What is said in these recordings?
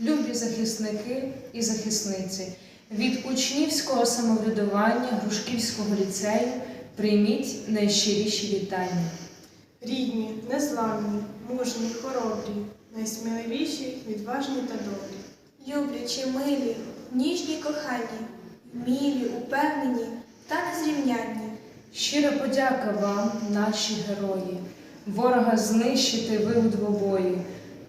Любі захисники і захисниці, від учнівського самоврядування Грушківського ліцею прийміть найщиріші вітання. Рідні, незламні, мужні, хоробрі, найсміливіші, відважні та добрі. Люблячі, милі, ніжні кохані, вмілі, упевнені та незрівнянні. Щира подяка вам, наші герої. Ворога знищити ви у двобої.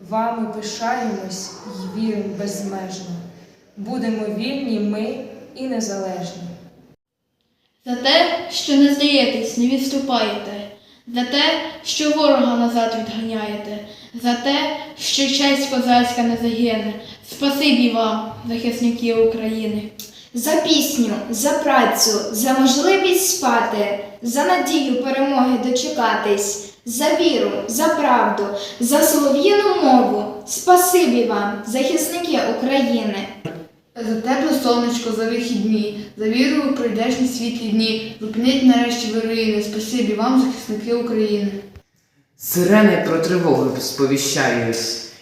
Вами пишаємось й віримо безмежно. Будемо вільні ми і незалежні. За те, що не здаєтесь, не відступаєте, за те, що ворога назад відганяєте, за те, що честь козацька не загине. Спасибі вам, захисники України. За пісню, за працю, за можливість спати, за надію перемоги дочекатись, за віру, за правду, за солов'їну мову. Спасибі вам, захисники України. За тепле сонечко, за вихідні, за віру у прийдешні світлі дні. Зупиніть нарешті ви руїни. Спасибі вам, захисники України. Сирени про тривогу сповіщають,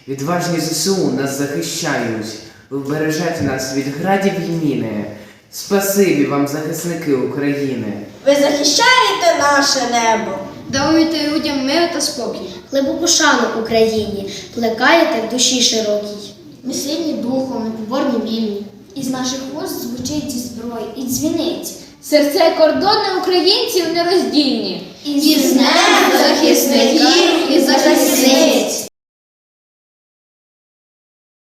відважні ЗСУ нас захищають, ви бережете нас від градів і міни. Спасибі вам, захисники України. Ви захищаєте наше небо. Даруйте людям мир та спокій. Глибоку шану Україні, плекаєте в душі широкій. Ми сильні духом, непоборні вільні. Із наших вуст звучить зі зброї і дзвінить. Серце кордони українців нероздільні. І з Днем захисників!